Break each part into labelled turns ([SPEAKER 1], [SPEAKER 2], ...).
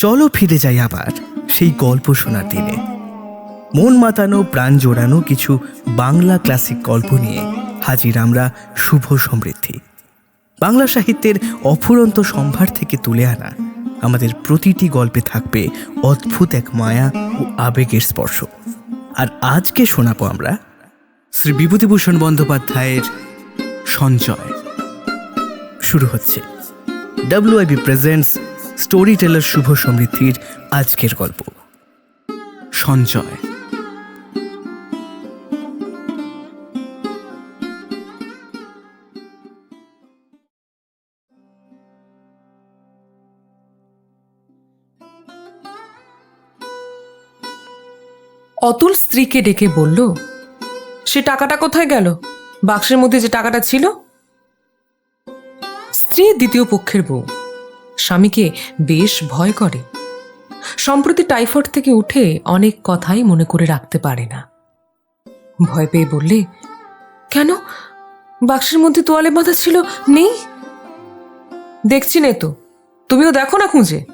[SPEAKER 1] চলো ফিরে যাই আবার সেই গল্প শোনার দিনে। মন মাতানো, প্রাণ জোড়ানো কিছু বাংলা ক্লাসিক গল্প নিয়ে হাজির আমরা শুভ সমৃদ্ধি। বাংলা সাহিত্যের অফুরন্ত সম্ভার থেকে তুলে আনা আমাদের প্রতিটি গল্পে থাকবে অদ্ভুত এক মায়া ও আবেগের স্পর্শ। আর আজকে শোনাবো আমরা শ্রী বিভূতিভূষণ বন্দ্যোপাধ্যায়ের সঞ্চয়। শুরু হচ্ছে। WIB presents story teller Shubho সমৃদ্ধির আজকের গল্প। সঞ্চয়
[SPEAKER 2] অতুল স্ত্রীকে ডেকে বলল, সে টাকাটা কোথায় গেল? বাক্সের মধ্যে যে টাকাটা ছিল? স্ত্রী দ্বিতীয় পক্ষের বউ। স্বামীকে বেশ ভয় করে। সম্প্রতি টাইফয়েড থেকে উঠে অনেক কথাই মনে করে রাখতে পারে না। ভয় পেয়ে বললে, কেন? বাক্সের মধ্যে তোয়ালে বাঁধা ছিল, নেই? দেখছি নে তো, তুমিও দেখো না খুঁজে।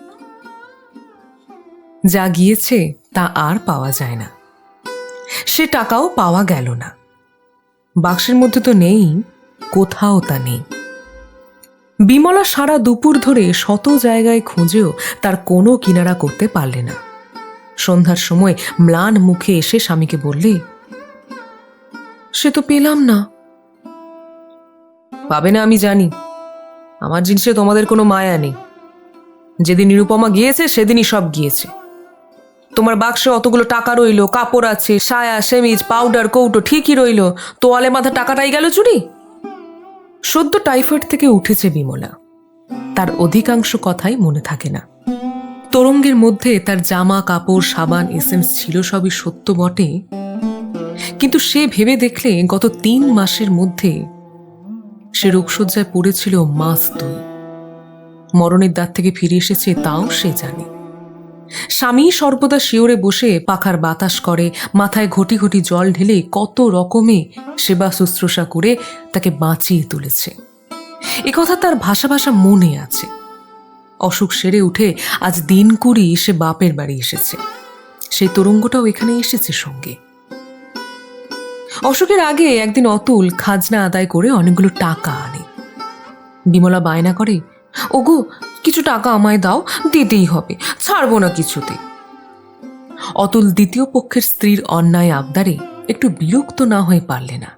[SPEAKER 2] যা গিয়েছে তা আর পাওয়া যায় না। সে টাকাও পাওয়া গেল না। বাক্সের মধ্যে তো নেই, কোথাও তা নেই। বিমলা সারা দুপুর ধরে শত জায়গায় খুঁজেও তার কোনো কিনারা করতে পারলে না। সন্ধ্যার সময় ম্লান মুখে এসে স্বামীকে বললে, সে তো পেলাম না। পাবে না আমি জানি। আমার জিনিসে তোমাদের কোনো মায়া নেই। যেদিন নিরুপমা গিয়েছে, সেদিনই সব গিয়েছে। তোমার বাক্সে অতগুলো টাকা রইল, কাপড় আছে, সায়া, সেমিজ, পাউডার, কৌটো ঠিকই রইল। তোয়ালে মাথা টাকাটাই গেল চুরি? সদ্য টাইফয়েড থেকে উঠেছে বিমলা। তার অধিকাংশ কথাই মনে থাকে না। তরঙ্গের মধ্যে তার জামা, কাপড়, সাবান এসেন্স ছিল সবই সত্য বটে। কিন্তু সে ভেবে দেখলে গত তিন মাসের মধ্যে সে রোগসজ্জায় পড়েছিল মাস দুই। মরণের দ্বার থেকে ফিরে এসেছে, তাও সে জানে। স্বামী সর্বদা শিওরে বসে পাখার বাতাস করে, মাথায় ঘটি ঘটি জল ঢেলে কত রকমে সেবা শুশ্রূষা করে তাকে বাঁচিয়ে তুলেছে। কথা তার ভাষা ভাষা মনে আছে। অসুখ সেরে উঠে আজ দিন কুড়ি সে বাপের বাড়ি এসেছে। সেই তরঙ্গটাও এখানে এসেছে সঙ্গে। অসুখের আগে একদিন অতুল খাজনা আদায় করে অনেকগুলো টাকা আনে। বিমলা বায়না করে ওগো, কিছু টাকা আমায় দাও, দিতেই হবে, ছাড়বো না কিছুতে। অতুল দ্বিতীয় পক্ষের স্ত্রীর অন্যায় আবদারে একটু বিরক্ত না হয়ে পারলে না।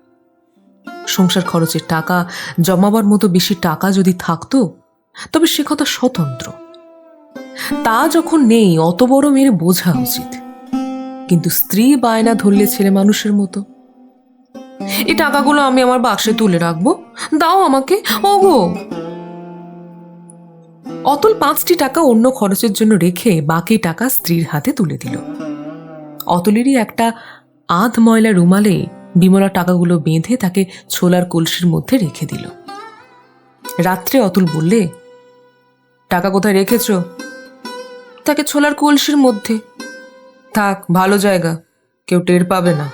[SPEAKER 2] সংসার খরচের টাকা, জমাবার মতো বেশি টাকা যদি থাকতো, তবে সে কথা স্বতন্ত্র। তা যখন নেই, অত বড় মেয়ের বোঝা উচিত। কিন্তু স্ত্রী বায়না ধরলে ছেলে মানুষের মতো। এই টাকাগুলো আমি আমার বাক্সে তুলে রাখব, দাও আমাকে, ওগো। অতুল পাঁচটি টাকা অন্য খরচের জন্য রেখে বাকি টাকা স্ত্রীর হাতে তুলে দিল। অতুলেরই একটা আধ ময়লা রুমালে বিমলা টাকাগুলো বেঁধে তাকে ছোলার কলসির মধ্যে রেখে দিল। রাত্রে অতুল বললে, টাকা কোথায় রেখেছ? তাকে ছোলার কলসির মধ্যে। থাক, ভালো জায়গা, কেউ টের পাবে না।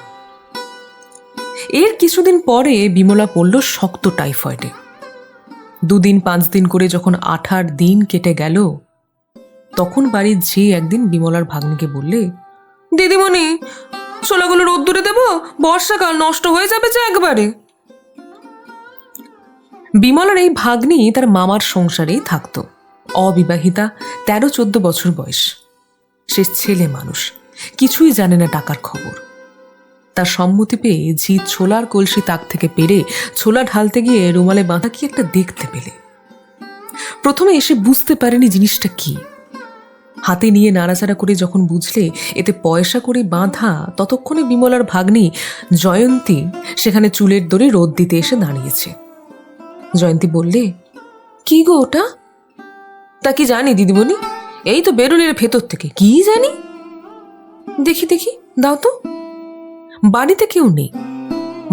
[SPEAKER 2] এর কিছুদিন পরে বিমলা পড়ল শক্ত টাইফয়েডে। দুদিন পাঁচ দিন করে যখন আঠার দিন কেটে গেল, তখন বাড়ির ঝি একদিন বিমলার ভাগ্নিকে বললে, দিদিমণি, ছোলাগুলো রোদ্দুরে দেব? বর্ষাকাল নষ্ট হয়ে যাবে যে একবারে। বিমলার এই ভাগ্নি তার মামার সংসারেই থাকতো, অবিবাহিতা তেরো চোদ্দ বছর বয়স। সে ছেলে মানুষ, কিছুই জানে না টাকার খবর। তার সম্মতি পেয়ে ঝি ছোলার কলসি তাক থেকে পেরে ছোলা ঢালতে গিয়ে রুমালে বাঁধা কি একটা দেখতে পেলে। প্রথমে এসে বুঝতে পারেনি জিনিসটা কি। হাতে নিয়ে নাড়াচাড়া করে যখন বুঝলে, এতে পয়সা করে বাঁধা ততক্ষণে বিমলার ভাগ্নি জয়ন্তী সেখানে চুলের দড়ি রোদ দিতে এসে দাঁড়িয়েছে। জয়ন্তী বললে, কি গো ওটা? তা কি জানি দিদিমণি? এই তো বেরুলের ভেতর থেকে। কি জানি? দেখি দেখি, দাও তো। বাড়িতে কেউ নেই।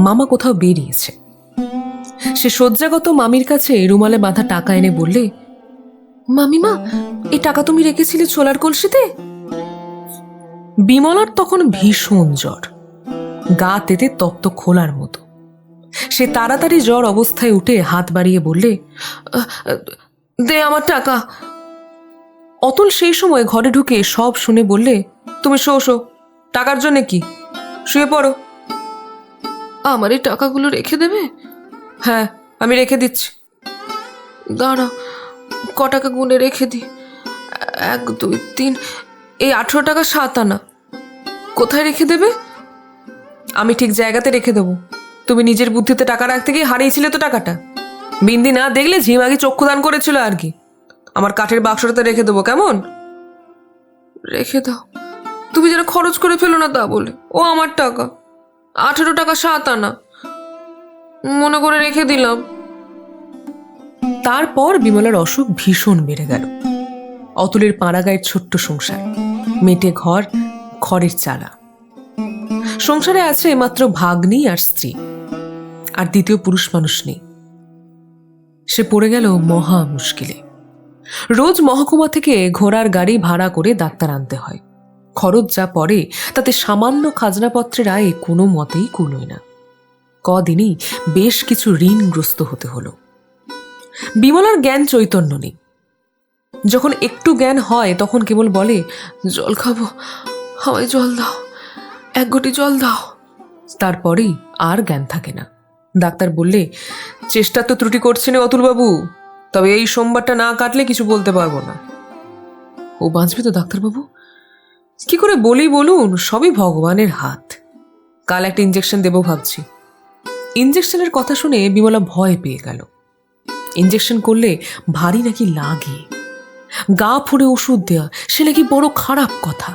[SPEAKER 2] মামা কোথাও বেরিয়েছে। সে শয্যাগত মামির কাছে রুমালে বাঁধা টাকা এনে বললে, মামিমা, এই টাকা তুমি রেখেছিলে ছোলার কলসিতে? বিমলার তখন ভীষণ জ্বর। গা তেতে তপ্ত খোলার মতো। সে তাড়াতাড়ি জ্বর অবস্থায় উঠে হাত বাড়িয়ে বললে দে আমার টাকা। অতুল সেই সময় ঘরে ঢুকে সব শুনে বললে, তুমি শো শো, টাকার জন্য কি? শুয়ে পড়ো। আমার এই টাকাগুলো রেখে দেবে? হ্যাঁ আমি রেখে দিচ্ছি। দাঁড়া, ক টাকা গুনে রেখে দি। এক, দুই, তিন, এই আঠেরো টাকা সাত আনা। কোথায় রেখে দেবে? আমি ঠিক জায়গাতে রেখে দেবো। তুমি নিজের বুদ্ধিতে টাকা রাখতে গিয়ে হারিয়েছিলে তো টাকাটা। বিন্দি না দেখলে ঝিমাগি চক্ষু দান করেছিল আর কি। আমার কাঠের বাক্সটাতে রেখে দেবো, কেমন? রেখে দাও। তুমি যেন খরচ করে ফেলো না তা বলে। ও আমার টাকা। আঠেরো টাকা সাত আনা। মনে করে রেখে দিলাম। তারপর বিমলার অসুখ ভীষণ বেড়ে গেল। অতুলের পাড়াগায়ের ছোট্ট সংসার, মেটে ঘর খড়ের চালা। সংসারে আছে মাত্র ভাগ্নি আর স্ত্রী, আর দ্বিতীয় পুরুষ মানুষ নেই। সে পড়ে গেল মহা মুশকিলে। রোজ মহকুমা থেকে ঘোড়ার গাড়ি ভাড়া করে ডাক্তার আনতে হয়। খরচ যা পড়ে, তাতে সামান্য খাজনাপত্রের আয়ে কোনো মতেই কুলোয় না। কদিনই বেশ কিছু ঋণগ্রস্ত হতে হলো। বিমলার জ্ঞান চৈতন্য নেই। যখন একটু জ্ঞান হয়, তখন কেবল বলে, জল খাব, আমায় জল দাও, এক ঘটি জল দাও। তারপরেই আর জ্ঞান থাকে না। ডাক্তার বললে, চেষ্টা তো ত্রুটি করছে না অতুলবাবু, তবে এই সোমবারটা না কাটলে কিছু বলতে পারব না। ও বাঁচবে তো ডাক্তারবাবু? কি করে বলি বলুন, সবই ভগবানের হাত। কাল একটা ইঞ্জেকশন দেবো ভাবছি। ইঞ্জেকশনের কথা শুনে বিমলা ভয় পেয়ে গেল। ইঞ্জেকশন করলে ভারী নাকি লাগে? গা ফুড়ে ওষুধ দেওয়া সে নাকি বড় খারাপ কথা।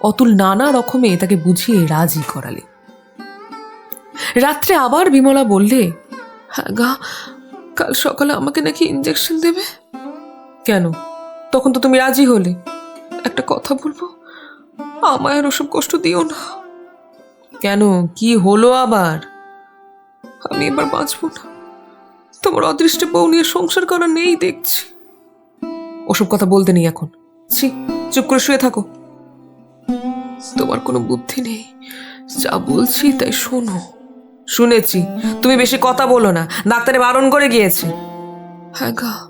[SPEAKER 2] অতুল নানা রকমে তাকে বুঝিয়ে রাজি করালে। রাত্রে আবার বিমলা বললে হ্যাঁ গা, কাল সকালে আমাকে নাকি ইঞ্জেকশন দেবে? কেন? তখন তো তুমি রাজি হলে। একটা কথা বলব? আমায় আর ওসব কষ্ট দিও না। কেন? কি হলো আবার? আমি এবার বাঁচবো না। তোমার অদৃষ্টে বউ নিয়ে সংসার করা নেই দেখছি। ওসব কথা বলতে নেই এখন। ছি চুপ করে শুয়ে থাকো। তোমার কোনো বুদ্ধি নেই। যা বলছি তাই শোনো। শুনেছি। তুমি বেশি কথা বলো না। ডাক্তারে বারণ করে গিয়েছে। হ্যাঁ গা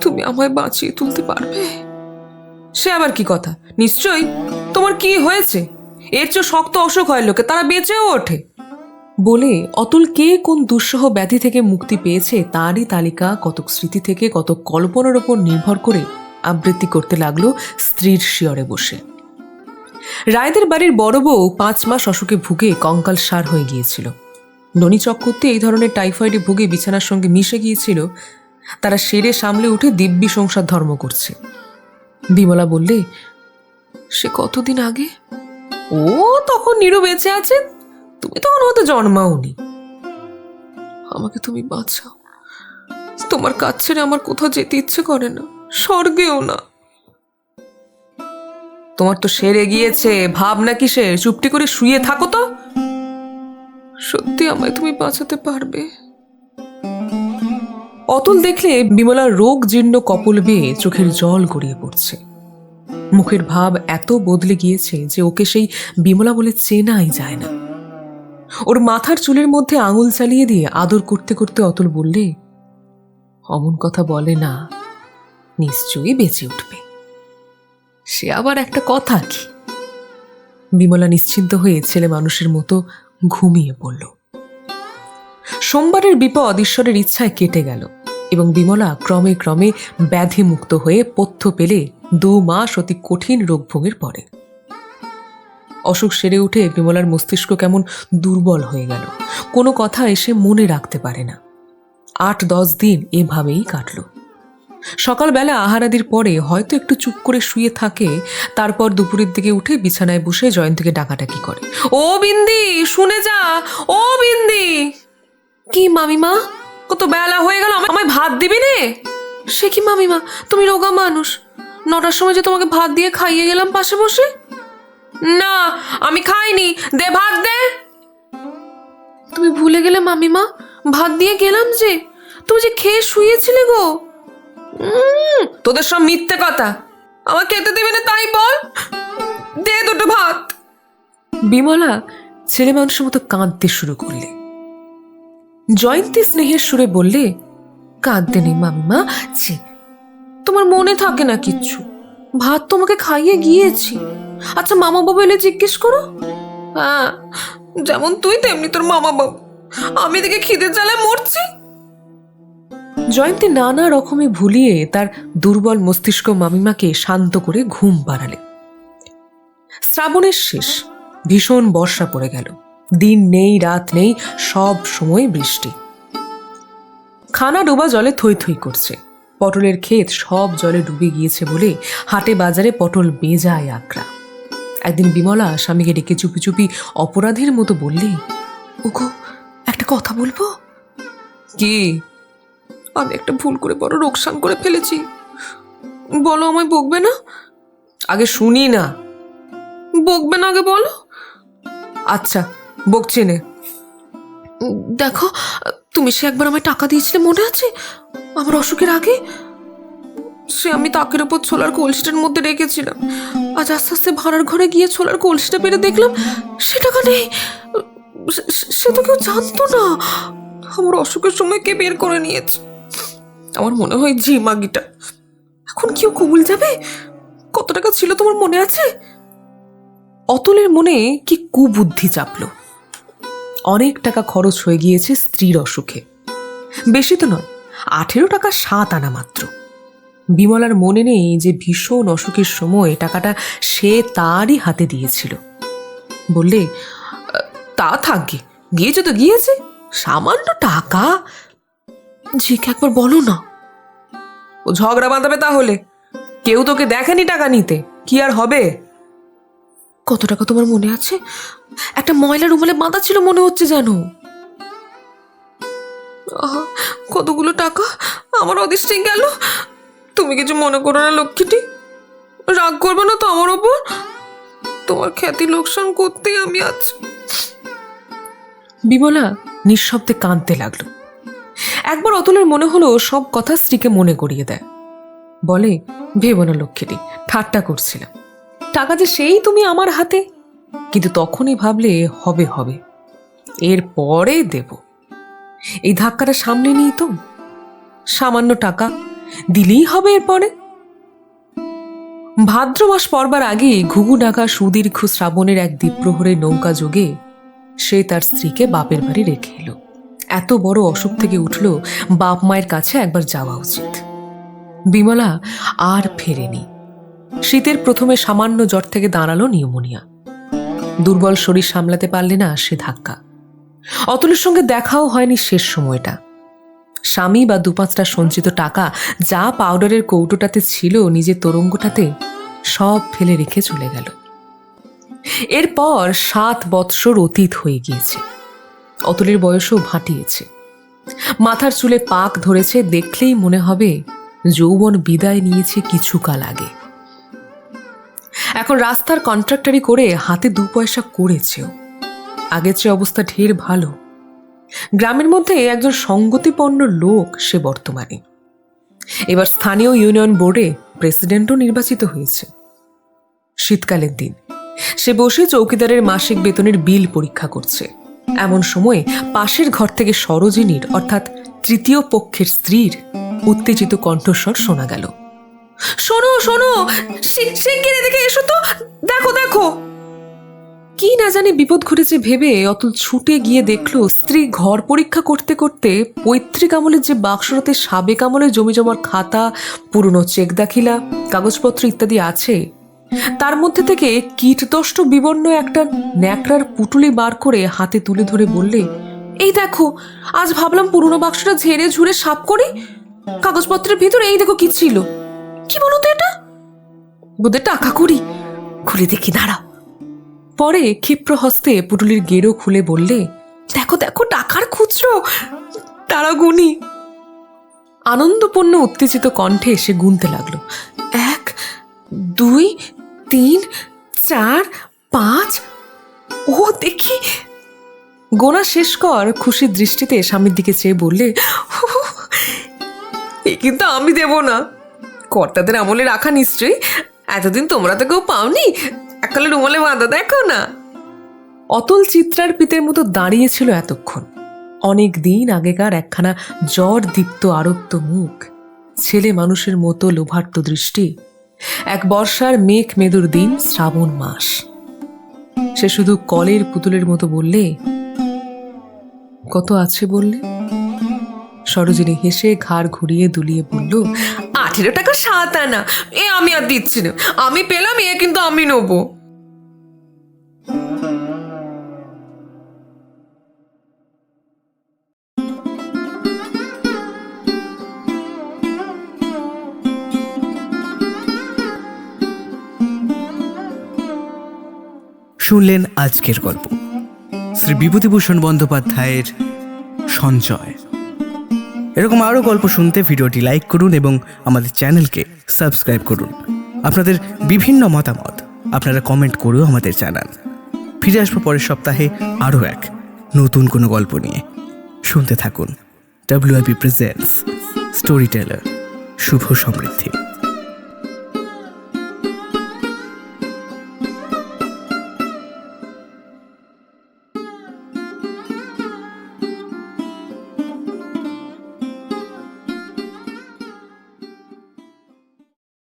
[SPEAKER 2] তুমি আমায় বাঁচিয়ে তুলতে পারবে? সে আবার কি কথা? নিশ্চয়ই তোমার কি হয়েছে? এর চেয়ে শক্ত অসুখ হয় লোকে, তারা বেঁচেও ওঠে। বলে অতুল কে কোন দুঃসহ ব্যাধি থেকে মুক্তি পেয়েছে তারই তালিকা কতক স্মৃতি থেকে কত কল্পনার ওপর নির্ভর করে আবৃত্তি করতে লাগল স্ত্রীর শিয়রে বসে। রায়দের বাড়ির বড় বউ পাঁচ মাস অসুখে ভুগে কঙ্কাল সার হয়ে গিয়েছিল। ননী চক্রবর্তী এই ধরনের টাইফয়েডে ভুগে বিছানার সঙ্গে মিশে গিয়েছিল। তারা সেরে সামলে উঠে দিব্যি সংসার ধর্ম করছে। বিমলা বললে, সে কতদিন আগে? ও তখন নিরু বেঁচে আছে। তুমি তখন হয়তো জন্মাওনি। আমাকে তুমি বাঁচাও। তোমার কাজ ছেড়ে আমার কোথাও যেতে ইচ্ছে করে না। স্বর্গেও না। তোমার তো সেরে গিয়েছে। ভাবনা কিসের? চুপটি করে শুয়ে থাকো তো। সত্যি আমায় তুমি বাঁচাতে পারবে? অতুল দেখলে বিমলার রোগ জীর্ণ কপল বেয়ে চোখের জল গড়িয়ে পড়ছে। মুখের ভাব এত বদলে গিয়েছে যে ওকে সেই বিমলা বলে চেনাই যায় না। ওর মাথার চুলের মধ্যে আঙুল চালিয়ে দিয়ে আদর করতে করতে অতুল বললে, অমন কথা বলে না, নিশ্চয়ই বেঁচে উঠবে। সে আবার একটা কথা কি? বিমলা নিশ্চিন্ত হয়ে ছেলে মানুষের মতো ঘুমিয়ে পড়ল। সোমবারের বিপদ ঈশ্বরের ইচ্ছায় কেটে গেল। এবং বিমলা ক্রমে ক্রমে ব্যাধি মুক্ত হয়ে পথ্য পেলে দু মাস অতি কঠিন রোগভোগের পরে। অসুখ সেরে উঠে বিমলার মস্তিষ্ক কেমন দুর্বল হয়ে গেল। কোনো কথা এসে মনে রাখতে পারে না। আট দশ দিন এভাবেই কাটল। সকালবেলা আহারাদির পরে হয়তো একটু চুপ করে শুয়ে থাকে, তারপর দুপুরের দিকে উঠে বিছানায় বসে জয়ন্তীকে ডাকাটাকি করে। ও বিন্দি, শুনে যা! ও বিন্দি! কি মামিমা? কত বেলা হয়ে গেল, আমায়- ভাত দিবি রে সে কি মামিমা? তুমি রোগা মানুষ। নটার সময় যে তোমাকে ভাত দিয়ে খাইয়ে গেলাম পাশে বসে? না, আমি খাইনি। দে ভাত দে। তুমি ভুলে গেলে মামিমা, ভাত দিয়ে গেলাম যে। তুমি যে খেয়ে শুয়েছিলে গো। তোদের সব মিথ্যে কথা। আমার খেতে দেবে না তাই বল। দে দুটো ভাত। বিমলা, ছেলে মানুষের মতো কাঁদতে শুরু করলে। জয়ন্তী স্নেহের সুরে বললে, কাঁদতে নেই মামিমা, ছি, তোমার মনে থাকে না কিচ্ছু। ভাত তোমাকে খাইয়ে গিয়েছি। আচ্ছা মামা বাবা এলে জিজ্ঞেস করো? হ্যাঁ যেমন তুই, তেমনি তোর মামা বাবু আমি দেখে খিদে জ্বালায় মরছি। জয়ন্তী নানা রকমে ভুলিয়ে তার দুর্বল মস্তিষ্ক মামিমাকে শান্ত করে ঘুম পাড়ালে শ্রাবণের শেষ, ভীষণ বর্ষা পড়ে গেল। দিন নেই, রাত নেই, সব সময় বৃষ্টি। খানা ডোবা জলে থই থই করছে। পটলের ক্ষেত সব জলে ডুবে গিয়েছে বলে হাটে বাজারে পটল বেজায় আঁকড়া। একদিন বিমলা স্বামীকে ডেকে চুপি চুপি অপরাধীর মতো বললে, ওগো, একটা কথা বলব? কি? আমি একটা ভুল করে বড় রোকসান করে ফেলেছি। বলো আমায় বকবে না? আগে শুনি না। বকবে না আগে বলো? আচ্ছা বকছি নে দেখো, তুমি সে একবার আমায় টাকা দিয়েছিলে, মনে আছে? আমার অসুখের আগে? সে আমি তাকের ওপর ছোলার কলসিটার মধ্যে রেখেছিলাম। আজ আস্তে আস্তে ভাড়ার ঘরে গিয়ে ছোলার কলসিটা পেরে দেখলাম, সে টাকা নেই। সে তো কেউ জানতো না। আমার অসুখের সময় কে বের করে নিয়েছে? আমার মনে হয় জি মাগিটা এখন কেউ কবুল যাবে? কত টাকা ছিল তোমার মনে আছে? অতলের মনে কি কুবুদ্ধি চাপলো অনেক টাকা খরচ হয়ে গিয়েছে স্ত্রীর অসুখে। বেশি তো নয়, আঠেরো টাকা সাত আনা মাত্র। বিমলার মনে নেই যে ভীষণ অসুখের সময় টাকাটা সে তারই হাতে দিয়েছিল। বললে তা থাকবে গিয়েছে তো গিয়েছে, সামান্য টাকা? ঝিকে একবার বলো না। ও ঝগড়া বাঁধাবে তাহলে? কেউ তোকে দেখেনি টাকা নিতে? কি আর হবে? কত টাকা তোমার মনে আছে? একটা ময়লা রুমালে বাঁধা ছিল মনে হচ্ছে জানো কতগুলো টাকা? আমার অদৃষ্টে গেল। তুমি কিছু মনে করো না, লক্ষ্মীটি। রাগ করবে না তো আমার ওপর? তোমার খ্যাতি লোকসান করতেই আমি আছি। বিমলা নিঃশব্দে কাঁদতে লাগল। একবার অতলের মনে হলো, সব কথা স্ত্রীকে মনে করিয়ে দেয়। বলে, ভেবো না লক্ষ্মীটি, ঠাট্টা করছিলাম। টাকা যে সেই তুমি আমার হাতে? কিন্তু তখনই ভাবলে হবে হবে। এর পরে দেব। এই ধাক্কাটা সামনে নিই তো। সামান্য টাকা দিলেই হবে এরপরে ভাদ্র মাস পড়বার আগে ঘুঘু ডাকা সুদীর্ঘ শ্রাবণের এক দ্বীপ্রহরের নৌকা যোগে সে তার স্ত্রীকে বাপের বাড়ি রেখে এলো। এত বড় অসুখ থেকে উঠল বাপ মায়ের কাছে একবার যাওয়া উচিত। বিমলা আর ফেরেনি। শীতের প্রথমে সামান্য জ্বর থেকে দাঁড়াল নিউমোনিয়া। দুর্বল শরীর সামলাতে পারলে না সে ধাক্কা। অতুলের সঙ্গে দেখাও হয়নি শেষ সময়টা। স্বামী বা দু পাঁচটা সঞ্চিত টাকা যা পাউডারের কৌটোটাতে ছিল নিজের তরঙ্গটাতে সব ফেলে রেখে চলে গেল। এরপর সাত বৎসর অতীত হয়ে গিয়েছে। অতুলের বয়সও ভাটিয়েছে। মাথার চুলে পাক ধরেছে, দেখলেই মনে হবে যৌবন বিদায় নিয়েছে কিছুকাল আগে। এখন রাস্তার কন্ট্রাক্টারি করে হাতে দু পয়সা করেছেও আগের চেয়ে অবস্থা ঢের ভালো। গ্রামের মধ্যে একজন সঙ্গতিপন্ন লোক সে বর্তমানে। এবার স্থানীয় ইউনিয়ন বোর্ডে প্রেসিডেন্টও নির্বাচিত হয়েছে। শীতকালের দিন। সে বসে চৌকিদারের মাসিক বেতনের বিল পরীক্ষা করছে। এমন সময়ে পাশের ঘর থেকে সরোজিনীর, অর্থাৎ তৃতীয় পক্ষের স্ত্রীর, উত্তেজিত কণ্ঠস্বর শোনা গেল। শোনো শোনো। শিগ- শিগগিরই এদিকে এসো তো। দেখো দেখো। কি না জানি বিপদ ঘটেছে ভেবে অতুল ছুটে গিয়ে দেখল, স্ত্রী ঘর পরীক্ষা করতে করতে পৈতৃক আমলের যে বাক্সরাতে সাবেক আমলের জমি জমার খাতা, পুরনো চেক দাখিলা, কাগজপত্র ইত্যাদি আছে, তার মধ্যে থেকে কীটদষ্ট বিবর্ণ একটা ন্যাকড়ার পুটুলি বার করে হাতে তুলে ধরে বললে, এই দেখো, আজ ভাবলাম পুরনো বাক্সটা ঝেড়ে ঝুড়ে সাফ করি? কাগজপত্রের ভিতরে এই দেখো কি ছিল? কি বলো তো এটা? বোধে টাকা করি। খুলে দেখি, দাঁড়াও। পরে ক্ষিপ্র হস্তে পুটুলির গেরো খুলে বললে, দেখো দেখো, টাকার খুচরো। তারা গুনি। আনন্দপূর্ণ উত্তেজিত কণ্ঠে এসে গুনতে লাগল। এক, দুই, তিন, চার, পাঁচ। ও, দেখি। গোনা শেষ কর খুশির দৃষ্টিতে স্বামীর দিকে চেয়ে বললে এ কিন্তু আমি দেব না। কর্তাদের আমলে রাখা নিশ্চয়ই? এতদিন তোমরা তো কেউ পাওনি। এককালে রুমালে বাঁধা দেখো না। অতল চিত্রার পিতের মতো দাঁড়িয়েছিল এতক্ষণ। অনেক দিন আগেকার একখানা জ্বর দীপ্ত আরক্ত মুখ, ছেলে মানুষের মতো লোভার্ত দৃষ্টি, এক বর্ষার মেঘ মেদুর দিন শ্রাবণ মাস। সে শুধু কলের পুতুলের মতো বললে, কত আছে বললে? সরোজিনী হেসে ঘাড় ঘুরিয়ে দুলিয়ে বলল আঠেরো টাকা সাত আনা। এ আমি আর দিচ্ছি না। আমি পেলাম, এ কিন্তু আমি নেব।
[SPEAKER 1] শুনলেন আজকের গল্প। শ্রী বিভূতিভূষণ বন্দ্যোপাধ্যায়ের সঞ্চয়। এরকম আরও গল্প শুনতে ভিডিওটি লাইক করুন এবং আমাদের চ্যানেলকে সাবস্ক্রাইব করুন। আপনাদের বিভিন্ন মতামত আপনারা কমেন্ট করেও আমাদের জানান। ফিরে আসব পরের সপ্তাহে আরও এক নতুন কোনো গল্প নিয়ে। শুনতে থাকুন। WIP presents story teller Shubho Samriddhi.